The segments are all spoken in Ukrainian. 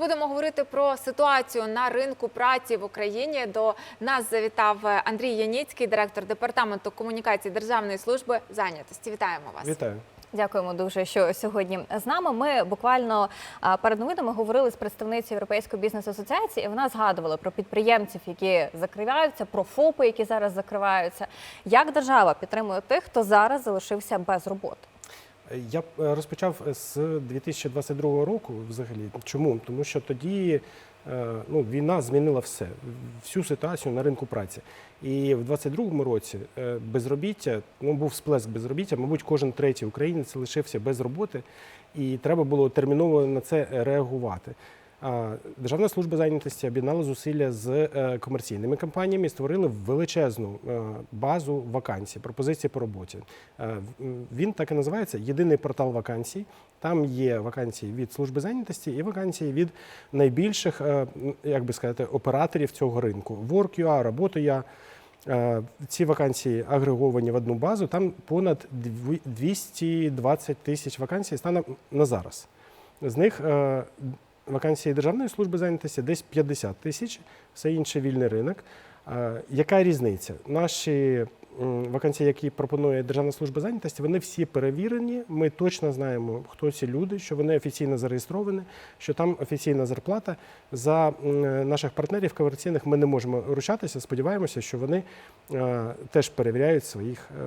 Будемо говорити про ситуацію на ринку праці в Україні. До нас завітав Андрій Яніцький, директор департаменту комунікації Державної служби зайнятості. Вітаємо вас. Вітаю. Дякуємо дуже, що сьогодні з нами. Ми буквально перед новинами говорили з представницею Європейської бізнес-асоціації. і Вона згадувала про підприємців, які закриваються, про ФОПи, які зараз закриваються. Як держава підтримує тих, хто зараз залишився без роботи? Я е, розпочав з 2022 року взагалі. Чому? Тому що тоді е, ну, війна змінила все, всю ситуацію на ринку праці. І в 2022 році е, безробіття, ну був сплеск безробіття, мабуть, кожен третій українець лишився без роботи, і треба було терміново на це реагувати. Державна служба зайнятості об'єднала зусилля з е, комерційними компаніями, і створили величезну е, базу вакансій, пропозицій по роботі. Е, Він так і називається Єдиний портал вакансій. Там є вакансії від служби зайнятості і вакансії від найбільших, як би сказати, операторів цього ринку. Work.ua, Робота.ua. Е, Ці вакансії агреговані в одну базу. Там понад 220 тисяч вакансій станом на зараз. З них вакансії Державної служби зайнятості десь 50 тисяч, все інше вільний ринок. Яка різниця? Наші вакансії, які пропонує Державна служба зайнятості, вони всі перевірені. Ми точно знаємо, хто ці люди, що вони офіційно зареєстровані, що там офіційна зарплата. За наших партнерів комерційних ми не можемо ручатися. Сподіваємося, що вони е, теж перевіряють своїх е,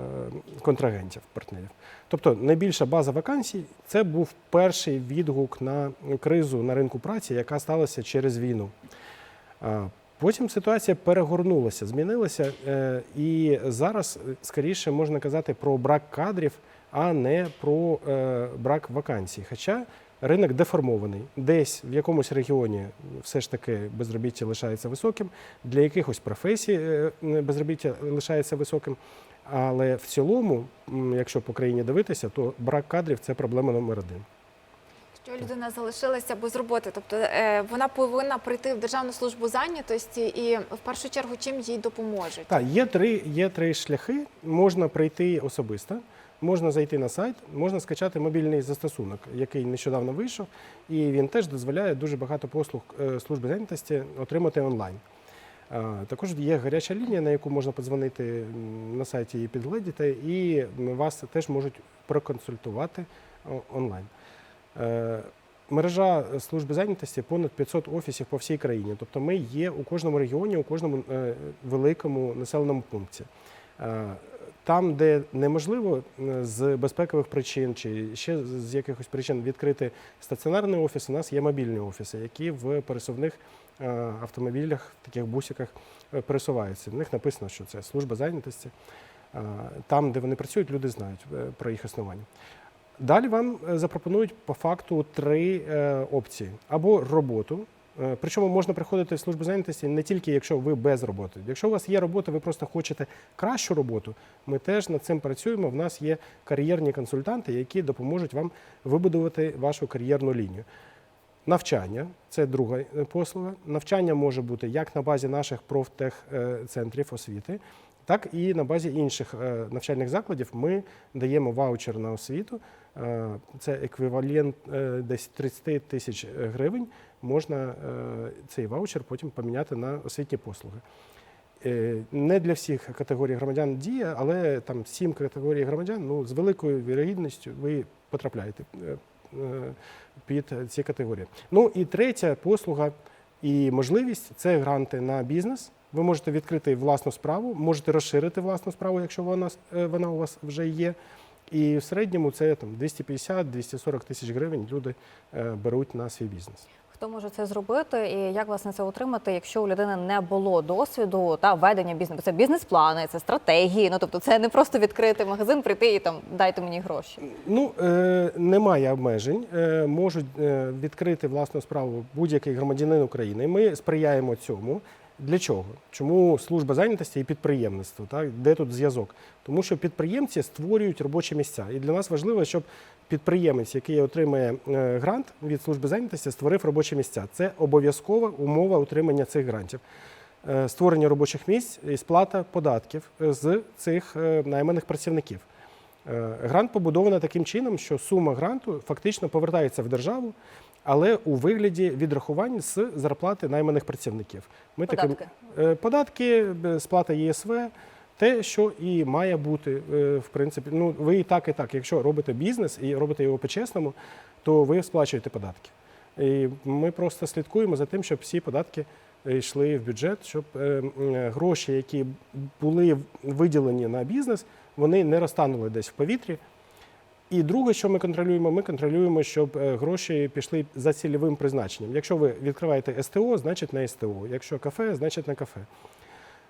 контрагентів, партнерів. Тобто найбільша база вакансій це був перший відгук на кризу на ринку праці, яка сталася через війну. Потім ситуація перегорнулася, змінилася, е, і зараз е, скоріше можна казати про брак кадрів, а не про е, брак вакансій. Хоча ринок деформований, десь в якомусь регіоні все ж таки безробіття лишається високим, для якихось професій безробіття лишається високим. Але в цілому, якщо по країні дивитися, то брак кадрів це проблема номер один. Що людина залишилася без роботи, тобто е, вона повинна прийти в Державну службу зайнятості, і в першу чергу чим їй допоможуть. Так, є три, є три шляхи. Можна прийти особисто, можна зайти на сайт, можна скачати мобільний застосунок, який нещодавно вийшов, і він теж дозволяє дуже багато послуг е, служби зайнятості отримати онлайн. Також є гаряча лінія, на яку можна подзвонити на сайті і підгледіти, і вас теж можуть проконсультувати онлайн. Е, Мережа служби зайнятості понад 500 офісів по всій країні. Тобто ми є у кожному регіоні, у кожному е, великому населеному пункті. Там, де неможливо е, з безпекових причин чи ще з якихось причин відкрити стаціонарний офіс, у нас є мобільні офіси, які в пересувних е, автомобілях, таких бусиках е, пересуваються. В них написано, що це служба зайнятості. Там, де вони працюють, люди знають про їх існування. Далі вам запропонують по факту три опції: або роботу. Е, Причому можна приходити в службу зайнятості не тільки якщо ви без роботи. Якщо у вас є робота, ви просто хочете кращу роботу. Ми теж над цим працюємо. В нас є кар'єрні консультанти, які допоможуть вам вибудувати вашу кар'єрну лінію. Навчання це друга е, послуга. Навчання може бути як на базі наших профтех-центрів освіти, так і на базі інших е, навчальних закладів. Ми даємо ваучер на освіту. Е, Це еквівалент е, десь 30 тисяч гривень. Можна е, цей ваучер потім поміняти на освітні послуги. Не для всіх категорій громадян діє, але там сім категорій громадян. Ну з великою вірогідністю ви потрапляєте під ці категорії. Ну і третя послуга і можливість це гранти на бізнес. Ви можете відкрити власну справу, можете розширити власну справу, якщо вона, вона у вас вже є. І в середньому це там 250-240 тисяч гривень люди е, беруть на свій бізнес. Хто може це зробити, і як власне це отримати, якщо у людини не було досвіду та ведення бізнесу? Це бізнес-плани, це стратегії. Ну тобто, це не просто відкрити магазин, прийти і там дайте мені гроші. Ну, е, немає обмежень. Е, можуть е, відкрити власну справу будь-який громадянин України. Ми сприяємо цьому. Для чого? Чому служба зайнятості і підприємництво? Так? Де тут зв'язок? Тому що підприємці створюють робочі місця. І для нас важливо, щоб підприємець, який отримає е, грант від служби зайнятості, створив робочі місця. Це обов'язкова умова отримання цих грантів. Е, Створення робочих місць і сплата податків е, з цих найманих працівників. Грант побудований таким чином, що сума гранту фактично повертається в державу, але у вигляді відрахувань з зарплати найманих працівників. Ми Податки. Е, Податки, е, сплата ЄСВ, те, що і має бути, е, в принципі. Ну, ви і так, і так. Якщо робите бізнес і робите його по-чесному, то ви сплачуєте податки. І ми просто слідкуємо за тим, щоб всі податки е, йшли в бюджет, щоб е, е, гроші, які були виділені на бізнес, вони не розтанули десь в повітрі. І друге, що ми контролюємо, ми контролюємо, щоб е, гроші пішли за цільовим призначенням. Якщо ви відкриваєте СТО, значить на СТО. Якщо кафе, значить на кафе.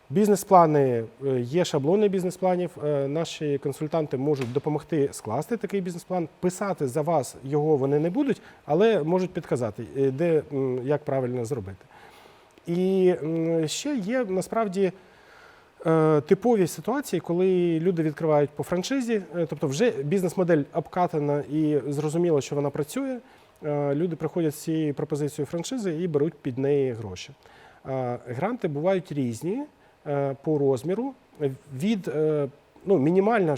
Бізнес-плани е, є шаблони бізнес-планів. Е, Наші консультанти можуть допомогти скласти такий бізнес-план. Писати за вас його вони не будуть, але можуть підказати, де як правильно зробити. І ще є насправді типові ситуації, коли люди відкривають по франшизі, е, тобто вже бізнес-модель обкатана і зрозуміло, що вона працює. Е, Люди приходять з цією пропозицією франшизи і беруть під неї гроші. Е, Гранти бувають різні е, по розміру. Від е, ну, мінімально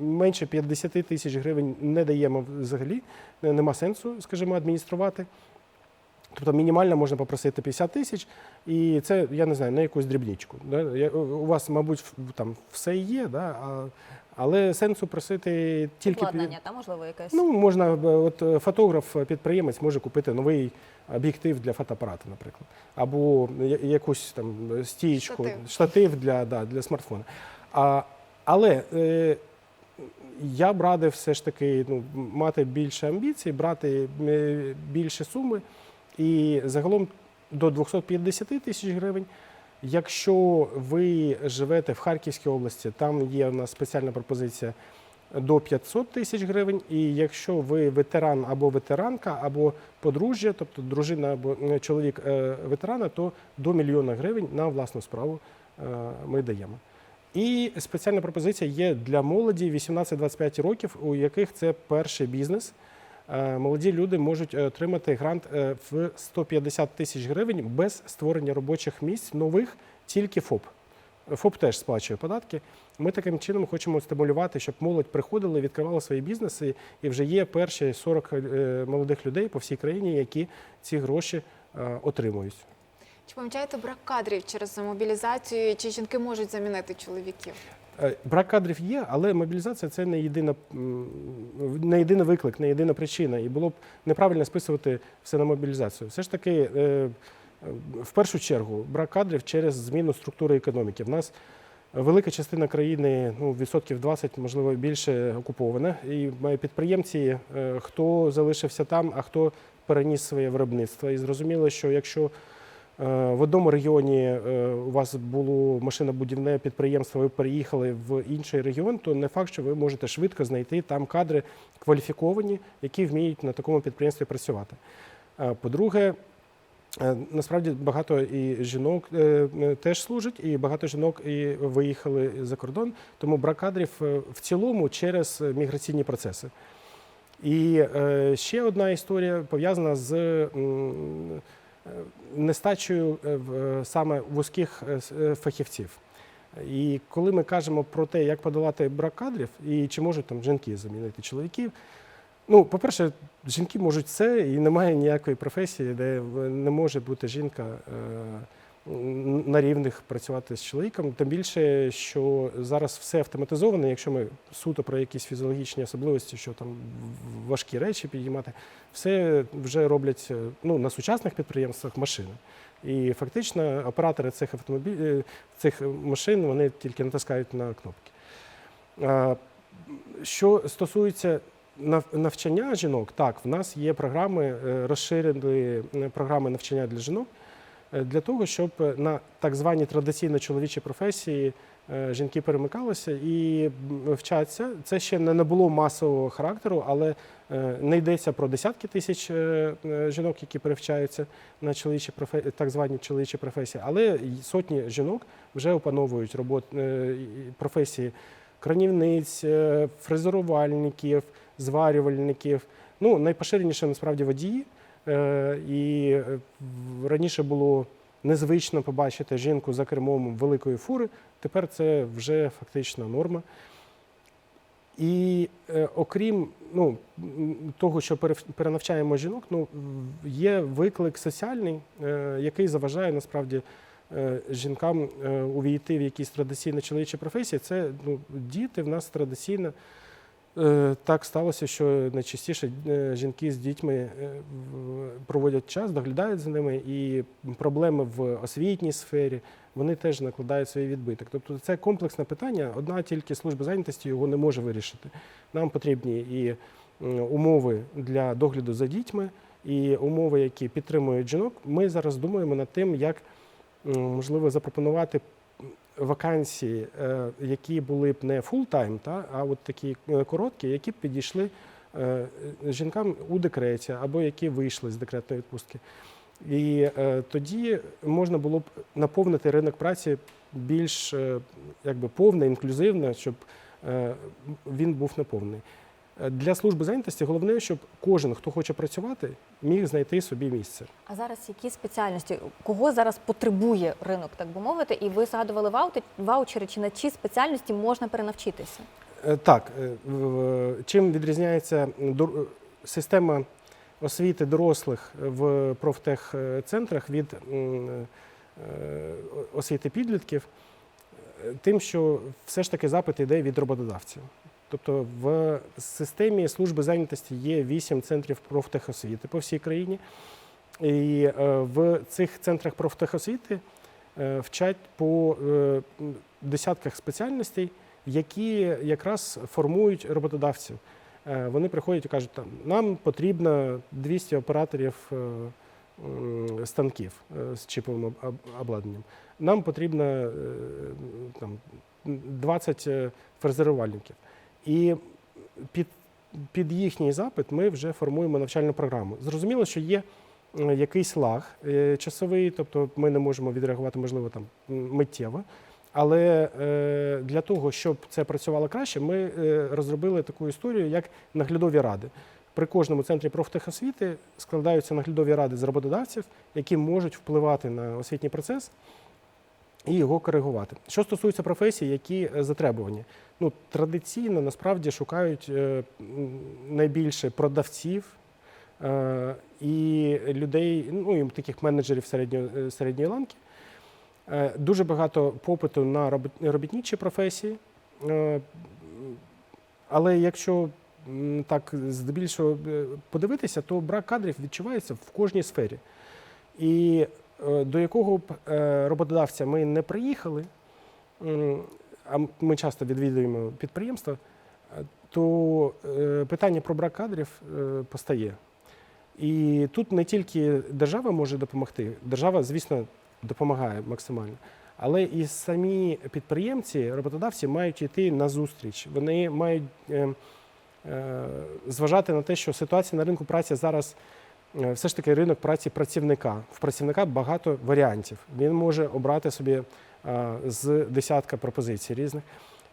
менше 50 тисяч гривень не даємо взагалі, е, нема сенсу, скажімо, адмініструвати. Тобто мінімально можна попросити 50 тисяч, і це, я не знаю, на якусь дрібничку. Да? У вас, мабуть, там все є, да? а, але сенсу просити тільки Обладнання, та можливо якесь. Ну, можна, е, от е, фотограф, е, підприємець може купити новий об'єктив для фотоапарату, наприклад, або якусь там стієчку, Штатив. штатив для, да, для смартфона. А, але е, я б радив все ж таки ну, мати більше амбіцій, брати більше суми і загалом до 250 тисяч гривень. Якщо ви живете в Харківській області, там є у нас спеціальна пропозиція до 500 тисяч гривень. І якщо ви ветеран або ветеранка, або подружжя, тобто дружина або е, чоловік е, ветерана, то до мільйона гривень на власну справу е, ми даємо. І спеціальна пропозиція є для молоді 18-25 років, у яких це перший бізнес. Е, Молоді люди можуть е, отримати грант е, в 150 тисяч гривень без створення робочих місць нових, тільки ФОП. ФОП теж сплачує податки. Ми таким чином хочемо стимулювати, щоб молодь приходила, відкривала свої бізнеси, і вже є перші 40 е, молодих людей по всій країні, які ці гроші отримують. Чи помічаєте брак кадрів через мобілізацію? Чи жінки можуть замінити чоловіків? Е, Брак кадрів є, але мобілізація це не єдина, не єдиний виклик, не єдина причина. І було б неправильно списувати все на мобілізацію. Все ж таки, е, в першу чергу, брак кадрів через зміну структури економіки. В нас велика частина країни, ну, відсотків 20, можливо, більше окупована. І підприємці, е, хто залишився там, а хто переніс своє виробництво. І зрозуміло, що якщо В одному регіоні е, у вас було машинобудівне підприємство, ви переїхали в інший регіон, то не факт, що ви можете швидко знайти там кадри кваліфіковані, які вміють на такому підприємстві працювати. Е, По-друге, е, насправді багато і жінок е, е, теж служать, і багато жінок і виїхали за кордон, тому брак кадрів е, в цілому через міграційні процеси. І е, ще одна історія пов'язана з е, нестачею е, е, саме вузьких е, е, фахівців. І коли ми кажемо про те, як подолати брак кадрів і чи можуть там жінки замінити чоловіків. Ну, по-перше, жінки можуть все, і немає ніякої професії, де не може бути жінка е, на рівних працювати з чоловіком. Тим більше, що зараз все автоматизоване, якщо ми суто про якісь фізіологічні особливості, що там важкі речі підіймати, все вже роблять е, ну, на сучасних підприємствах машини. І фактично оператори цих автомобілів, цих машин вони тільки натискають на кнопки. Що стосується навчання жінок, так, в нас є програми, е, розширені е, програми навчання для жінок е, для того, щоб е, на так звані традиційно чоловічі професії е, жінки перемикалися і вчаться. Це ще не набуло масового характеру, але е, не йдеться про десятки тисяч е, е, жінок, які перевчаються на чоловічі професії, так звані чоловічі професії, але сотні жінок вже опановують робот, е, професії кранівниць, е, фрезерувальників, зварювальників. Ну, найпоширеніше насправді водії. Е, І е, раніше було незвично побачити жінку за кермом великої фури. Тепер це вже фактично норма. І е, окрім ну, того, що перенавчаємо жінок, ну, є виклик соціальний, який заважає насправді жінкам увійти в якісь традиційні чоловічі професії. Це ну, діти в нас традиційно. Е, Так сталося, що найчастіше е, жінки з дітьми е, проводять час, доглядають за ними, і проблеми в освітній сфері вони теж накладають свій відбиток. Тобто це комплексне питання. Одна тільки служба зайнятості його не може вирішити. Нам потрібні і умови для догляду за дітьми, і умови, які підтримують жінок. Ми зараз думаємо над тим, як можливо запропонувати вакансії, е, які були б не фултайм, та, а от такі е, короткі, які б підійшли е, жінкам у декреті або які вийшли з декретної відпустки. І тоді можна було б наповнити ринок праці більш якби повно, інклюзивно, щоб він був наповнений. Для служби зайнятості головне, щоб кожен, хто хоче працювати, міг знайти собі місце. А зараз які спеціальності? Кого зараз потребує ринок, так би мовити? І ви згадували ваучери, чи на чі спеціальності можна перенавчитися? Е, Так, е, чим відрізняється система освіти дорослих в профтехцентрах від е, освіти підлітків? Тим, що все ж таки запит йде від роботодавців. Тобто в системі служби зайнятості є вісім центрів профтехосвіти по всій країні. І е, в цих центрах профтехосвіти е, вчать по е, десятках спеціальностей, які якраз формують роботодавців. Вони приходять і кажуть, нам потрібно 200 операторів станків з об- обладнанням. Нам потрібно там, 20 е, фрезерувальників. І під, під їхній запит ми вже формуємо навчальну програму. Зрозуміло, що є е, якийсь лаг е, часовий, тобто ми не можемо відреагувати, можливо, там миттєво. Але е, для того, щоб це працювало краще, ми розробили таку історію, як наглядові ради. При кожному центрі профтехосвіти складаються наглядові ради з роботодавців, які можуть впливати на освітній процес і його коригувати. Що стосується професій, які затребувані, ну традиційно насправді шукають е, найбільше продавців е, і людей, ну і таких менеджерів середньої, е, середньої ланки. Дуже багато попиту на робітничі професії. Але якщо так здебільшого подивитися, то брак кадрів відчувається в кожній сфері. І до якого б роботодавця ми не приїхали, а ми часто відвідуємо підприємства, е, то е, питання про брак кадрів е, постає. І тут не тільки держава може допомогти, держава, звісно, допомагає максимально. Але і самі підприємці, роботодавці мають йти на зустріч. Вони мають е, е, зважати на те, що ситуація на ринку праці зараз е, все ж таки ринок праці працівника. В працівника багато варіантів. Він може обрати собі з десятка пропозицій різних.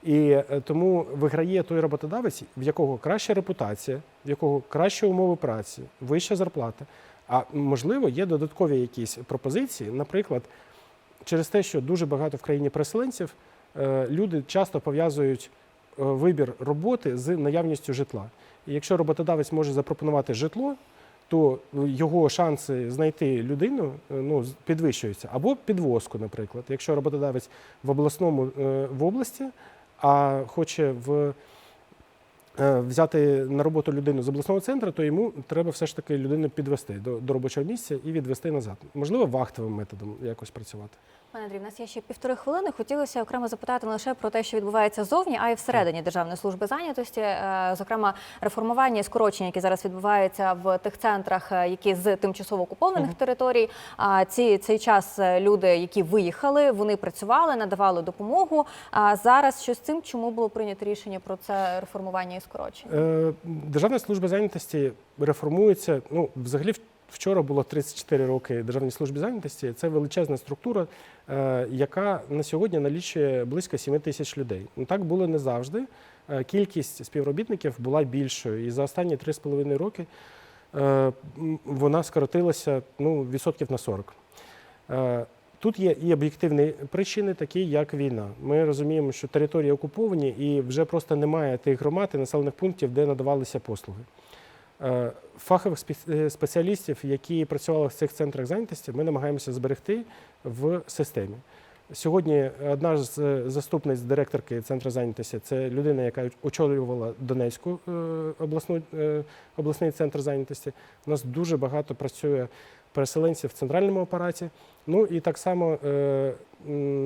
І е, тому виграє той роботодавець, в якого краща репутація, в якого кращі умови праці, вища зарплата. А можливо, є додаткові якісь пропозиції, наприклад, через те, що дуже багато в країні переселенців, е, люди часто пов'язують е, вибір роботи з наявністю житла. І якщо роботодавець може запропонувати житло, то його шанси знайти людину е, ну, підвищуються. Або підвозку, наприклад. Якщо роботодавець в обласному е, в області, а хоче в взяти на роботу людину з обласного центру, то йому треба все ж таки людину підвести до, до робочого місця і відвести назад. Можливо, вахтовим методом якось працювати. Пане Андрій, в нас є ще півтори хвилини. Хотілося окремо запитати не лише про те, що відбувається зовні, а й всередині Державної служби зайнятості. Е, Зокрема, реформування і скорочення, які зараз відбуваються в тих центрах, е, які з тимчасово окупованих територій. А ці цей час е, люди, які виїхали, вони працювали, надавали допомогу. А зараз що з цим, чому було прийнято рішення про це реформування і скорочення? Е, Державна служба зайнятості реформується. Ну, взагалі, вчора було 34 роки Державній службі зайнятості. Це величезна структура, е, яка на сьогодні налічує близько 7 тисяч людей. Ну, так було не завжди. Е, Кількість співробітників була більшою. І за останні 3,5 роки вона скоротилася ну, відсотків на 40. Е, Тут є і об'єктивні причини, такі як війна. Ми розуміємо, що території окуповані і вже просто немає тих громад і населених пунктів, де надавалися послуги. Е, Фахових е, спеціалістів, які працювали в цих центрах зайнятості, ми намагаємося зберегти в системі. Сьогодні одна з е, заступниць директорки центру зайнятості це людина, яка очолювала Донецьку обласну, обласний центр зайнятості. У нас дуже багато працює переселенців в центральному апараті. Ну і так само е,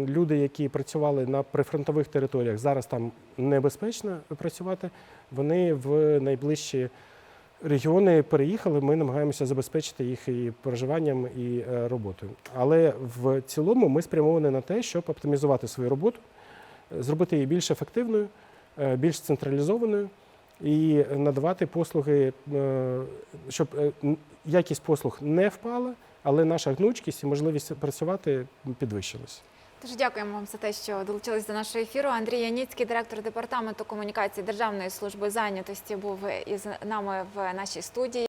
люди, які працювали на прифронтових територіях, зараз там небезпечно працювати. Вони в найближчі регіони переїхали. Ми намагаємося забезпечити їх і проживанням, і е, роботою. Але в цілому ми спрямовані на те, щоб оптимізувати свою роботу, е, зробити її більш ефективною, е, більш централізованою і надавати послуги, е, щоб е, якість послуг не впала, але наша гнучкість і можливість працювати підвищилась. Дуже дякуємо вам за те, що долучились до нашого ефіру. Андрій Яніцький, директор департаменту комунікації Державної служби зайнятості, був із нами в нашій студії.